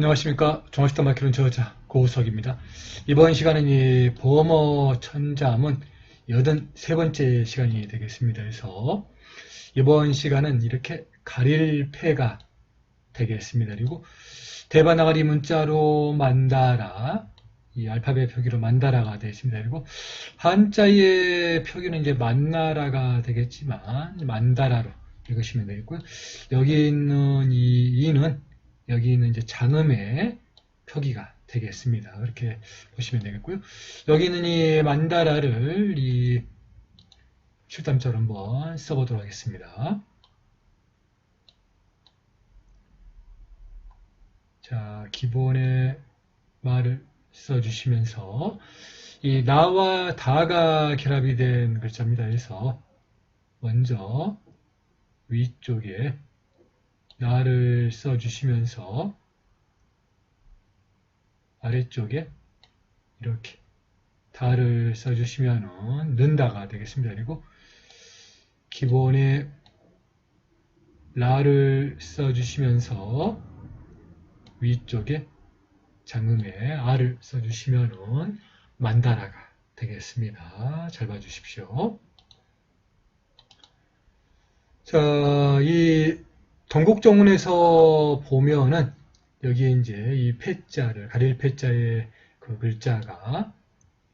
안녕하십니까. 종합식당 마키론 저자 고우석입니다. 이번 시간은 이 보모 천자문 83번째 시간이 되겠습니다. 그래서 이번 시간은 이렇게 가릴 패가 되겠습니다. 그리고 대바나가리 문자로 만다라 이 알파벳 표기로 만다라가 되어 있습니다. 그리고 한자의 표기는 이제 만나라가 되겠지만 만다라로 읽으시면 되겠고요. 여기 있는 이 여기 있는 이제 장음의 표기가 되겠습니다. 그렇게 보시면 되겠고요. 여기 있는 이 만다라를 이 출담자로 한번 써보도록 하겠습니다. 자, 기본의 말을 써주시면서 이 나와 다가 결합이 된 글자입니다. 그래서 먼저 위쪽에 나를 써주시면서 아래쪽에 이렇게 다를 써주시면은 는다가 되겠습니다. 그리고 기본에 라를 써주시면서 위쪽에 장음에 아를 써주시면은 만다라가 되겠습니다. 잘 봐주십시오. 자, 이 동국정문에서 보면은 여기에 이제 이 패자를 가릴 패자의 그 글자가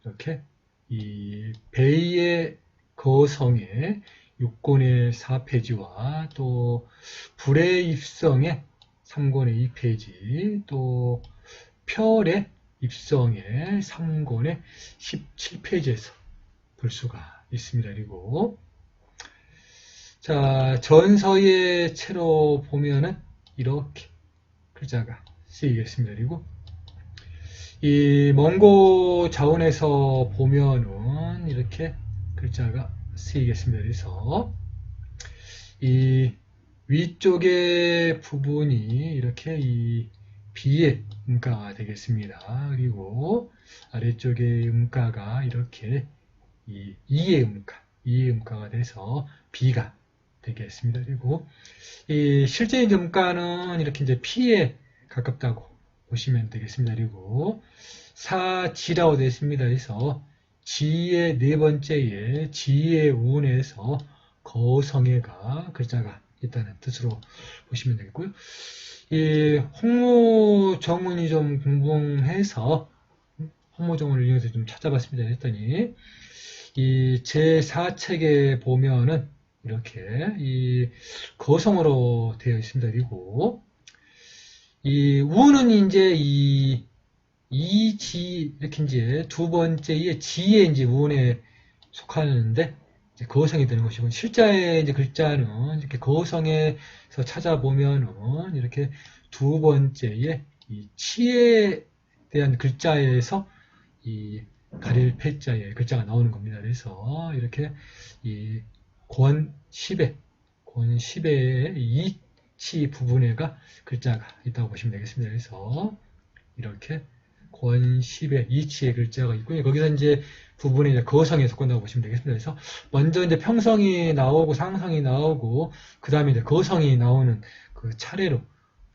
이렇게 이 베이의 거성의 6권의 4페이지와 또 불의 입성의 3권의 2페이지 또 별의 입성의 3권의 17페이지에서 볼 수가 있습니다. 그리고 자, 전서의 채로 보면은 이렇게 글자가 쓰이겠습니다. 그리고 이 몽고 자원에서 보면은 이렇게 글자가 쓰이겠습니다. 그래서 이 위쪽의 부분이 이렇게 이 비의 음가가 되겠습니다. 그리고 아래쪽의 음가가 이렇게 이 이의 음가, 이의 음가가 돼서 비가 되겠습니다. 그리고 이 실제 음가는 이렇게 이제 피에 가깝다고 보시면 되겠습니다. 그리고 사지라고 되어 있습니다. 그래서 지의 네 번째에 지의 운에서 거성애가 글자가 있다는 뜻으로 보시면 되겠고요. 이 홍모 정문이 좀 궁금해서 홍모 정문을 이용해서 좀 찾아봤습니다. 했더니 이 제4책에 보면은 이렇게 이 거성으로 되어 있습니다. 그리고 이 우는 이제 이 이지 이렇게 이제 두 번째의 지에 이제 우에 속하는데 이제 거성이 되는 것이고 실자의 이제 글자는 이렇게 거성에서 찾아보면은 이렇게 두 번째의 이 치에 대한 글자에서 이 가릴 패자의 글자가 나오는 겁니다. 그래서 이렇게 이 권 10에, 권 10의 이치 부분에가 글자가 있다고 보시면 되겠습니다. 그래서 이렇게 권 10의 이치의 글자가 있고요. 거기서 이제 부분이 이제 거성에 속한다고 보시면 되겠습니다. 그래서 먼저 이제 평성이 나오고 상성이 나오고 그 다음에 이제 거성이 나오는 그 차례로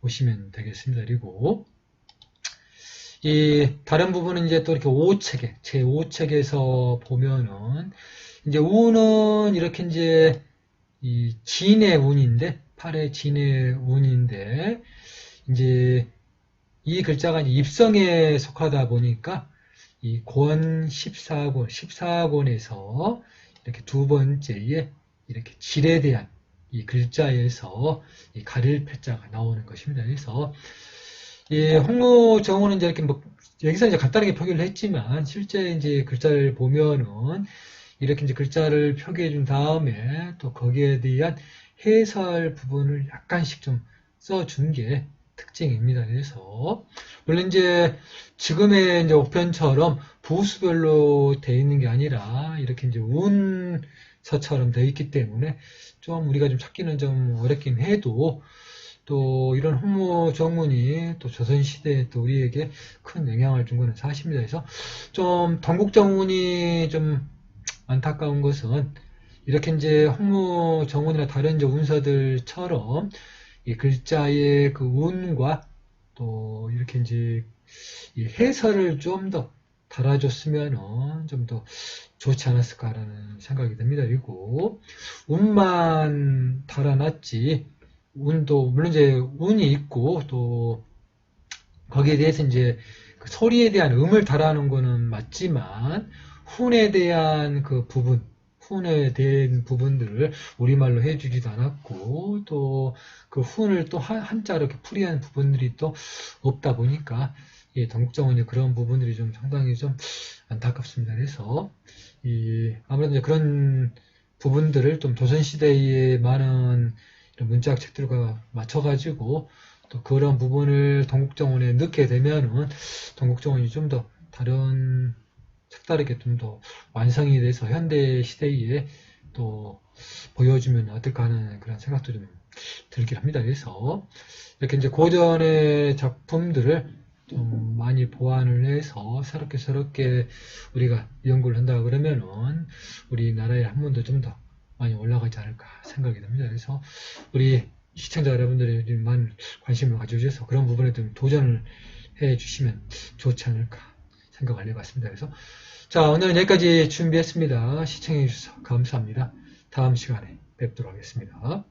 보시면 되겠습니다. 그리고 이 다른 부분은 이제 또 이렇게 5책에 제 5책에서 보면은 이제 운은 이렇게 이제 이 진의 운인데 팔의 진의 운인데 이제 이 글자가 이제 입성에 속하다 보니까 이 권 14권 14권에서 이렇게 두 번째에 이렇게 질에 대한 이 글자에서 이 가릴 패자가 나오는 것입니다. 그래서 이 홍로 정원은 이제 이렇게 뭐 여기서 이제 간단하게 표기를 했지만 실제 이제 글자를 보면은 이렇게 이제 글자를 표기해 준 다음에 또 거기에 대한 해설 부분을 약간씩 좀 써준 게 특징입니다. 그래서 물론 이제 지금의 이제 옥편처럼 부수별로 되어 있는 게 아니라 이렇게 이제 운서처럼 되어 있기 때문에 좀 우리가 좀 찾기는 좀 어렵긴 해도 또 이런 홍모 정문이 또 조선시대에 또 우리에게 큰 영향을 준 것은 사실입니다. 그래서 좀 동국 정문이 좀 안타까운 것은 이렇게 이제 홍모 정문이나 다른 이제 운서들처럼 이 글자의 그 운과 또 이렇게 이제 이 해설을 좀 더 달아줬으면 좀 더 좋지 않았을까라는 생각이 듭니다. 그리고 운만 달아놨지 운도 물론 이제 운이 있고 또 거기에 대해서 이제 그 소리에 대한 음을 달아놓은 거는 맞지만 훈에 대한 그 부분 훈에 대한 부분들을 우리말로 해주지도 않았고 또 그 훈을 또 한, 한자로 이렇게 풀이한 부분들이 또 없다 보니까 예, 동국정원이 그런 부분들이 좀 상당히 좀 안타깝습니다. 그래서 이 아무래도 그런 부분들을 좀 조선시대의 많은 문자학 책들과 맞춰가지고 또 그런 부분을 동국정원에 넣게 되면은 동국정원이 좀 더 다른 색다르게 좀 더 완성이 돼서 현대 시대에 또 보여주면 어떨까 하는 그런 생각도 좀 들긴 합니다. 그래서 이렇게 이제 고전의 작품들을 좀 많이 보완을 해서 새롭게 새롭게 우리가 연구를 한다 그러면은 우리나라의 한문도 좀더 많이 올라가지 않을까 생각이 듭니다. 그래서 우리 시청자 여러분들이 좀 많은 관심을 가져주셔서 그런 부분에 좀 도전을 해 주시면 좋지 않을까 생각을 해봤습니다. 그래서 자 오늘은 여기까지 준비했습니다. 시청해 주셔서 감사합니다. 다음 시간에 뵙도록 하겠습니다.